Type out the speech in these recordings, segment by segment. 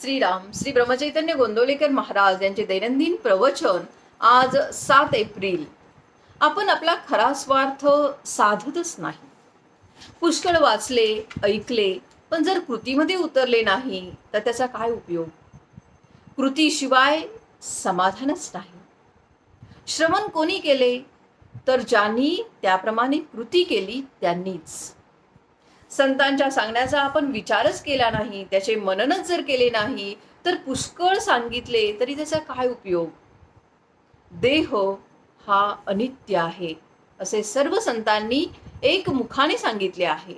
श्रीराम श्री ब्रह्मचैतन्य गोंदवलेकर महाराज यांचे दैनंदिन प्रवचन आज सात एप्रिल. आपण आपला खरा स्वार्थ साधतच नाही. पुष्कळ वाचले ऐकले पण जर कृतीमध्ये उतरले नाही तर त्याचा काय उपयोग? कृतीशिवाय समाधानच नाही. श्रवण कोणी केले तर ज्यांनी त्याप्रमाणे कृती केली त्यांनीच. संतांच्या सांगण्याचा आपण विचारच केला नाही त्याचे मननच जर केले नाही तर पुष्कळ सांगितले तरी त्याचा काय उपयोग? देह हा अनित्य आहे असे सर्व संतांनी एक मुखाने सांगितले आहे.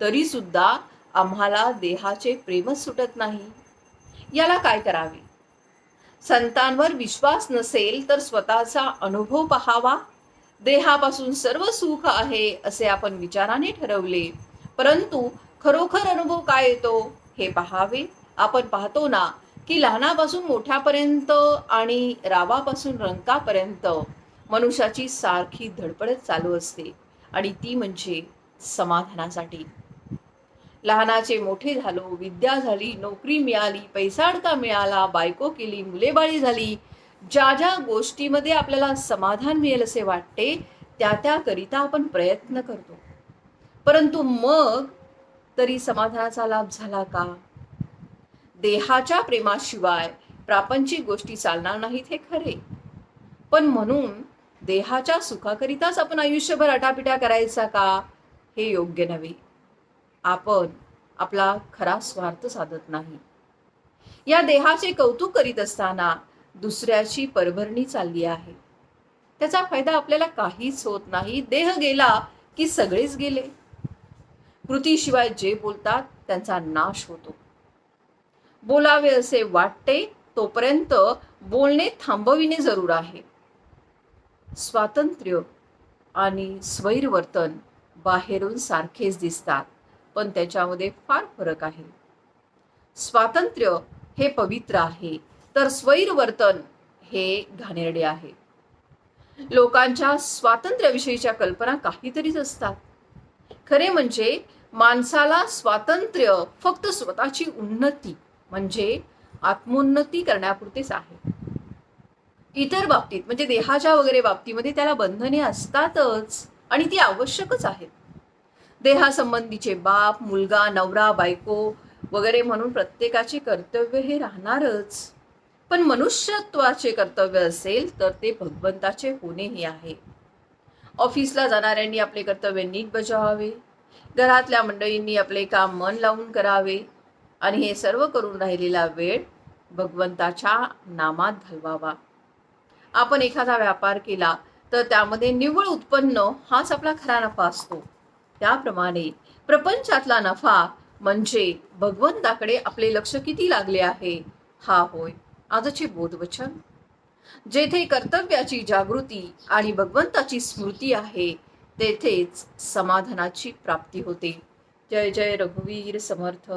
तरी सुद्धा आम्हाला देहाचे प्रेमच सुटत नाही. याला काय करावे? संतांवर विश्वास नसेल तर स्वतःचा अनुभव पहावा. देहापासून सर्व सुख आहे असे आपण विचाराने ठरवले. परंतु खरोखर अनुभव काय येतो? हे पहावे. आपण पाहतो ना की लहानापासून मोठ्यापर्यंत आणि रावापासून रंकापर्यंत मनुष्याची सारखी धडपडच चालू असते आणि ती म्हणजे समाधानासाठी. लहानाचे मोठे झालो विद्या झाली नोकरी मिळाली पैसा अडका मिळाला बायको केली मुलेबाळी झाली ज्या ज्या गोष्टीमध्ये आपल्याला समाधान मिळेल असे वाटते त्या त्याकरिता आपण प्रयत्न करतो. परंतु मग तरी समाधानाचा लाभ झाला का? देहाच्या प्रेमाशिवाय प्रापंचिक गोष्टी चालणार नाहीत हे खरे. पण म्हणून देहाच्या सुखाकरिताच आपण आयुष्यभर आटापिटा करायचा का? हे योग्य नव्हे. आपण आपला खरा स्वार्थ साधत नाही. या देहाचे कौतुक करीत असताना दुसऱ्याची परभरणी चालली आहे. त्याचा फायदा आपल्याला काहीच होत नाही. देह गेला की सगळेच गेले. कृतीशिवाय जे बोलतात त्यांचा नाश होतो. बोलावे असे वाटते तोपर्यंत बोलणे थांबविणे जरूर आहे. स्वातंत्र्य आणि स्वैरवर्तन बाहेरून सारखेच दिसतात पण त्याच्यामध्ये फार फरक आहे. स्वातंत्र्य हे पवित्र आहे तर स्वैरवर्तन हे घाणेरडे आहे. लोकांच्या स्वातंत्र्याविषयीच्या कल्पना काहीतरीच असतात. खरे म्हणजे माणसाला स्वातंत्र्य फक्त स्वतःची उन्नती म्हणजे आत्मोन्नती करण्यापुरतेच आहे. इतर बाबतीत म्हणजे देहाच्या वगैरे बाबतीमध्ये त्याला बंधने असतातच आणि ती आवश्यकच आहेत. देहासंबंधीचे बाप मुलगा नवरा बायको वगैरे म्हणून प्रत्येकाचे कर्तव्य हे राहणारच. पण मनुष्यत्वाचे कर्तव्य असेल तर ते भगवंताचे होणेही आहे. ऑफिसला जाणाऱ्यांनी आपले कर्तव्य नीट बजावावे. घरातल्या मंडळींनी आपले काम मन लावून करावे आणि हे सर्व करून राहिलेला वेळ भगवंताच्या नामात घालवावा. आपण एखादा व्यापार केला तर त्यामध्ये निव्वळ उत्पन्न हाच आपला खरा नफा असतो. त्याप्रमाणे प्रपंचातला नफा म्हणजे भगवंताकडे आपले लक्ष किती लागले आहे हा होय आजचे बोधवचन. जेथे कर्तव्याची जागृती आणि भगवंताची स्मृती आहे तेथेच समाधानाची प्राप्ती होते. जय जय रघुवीर समर्थ.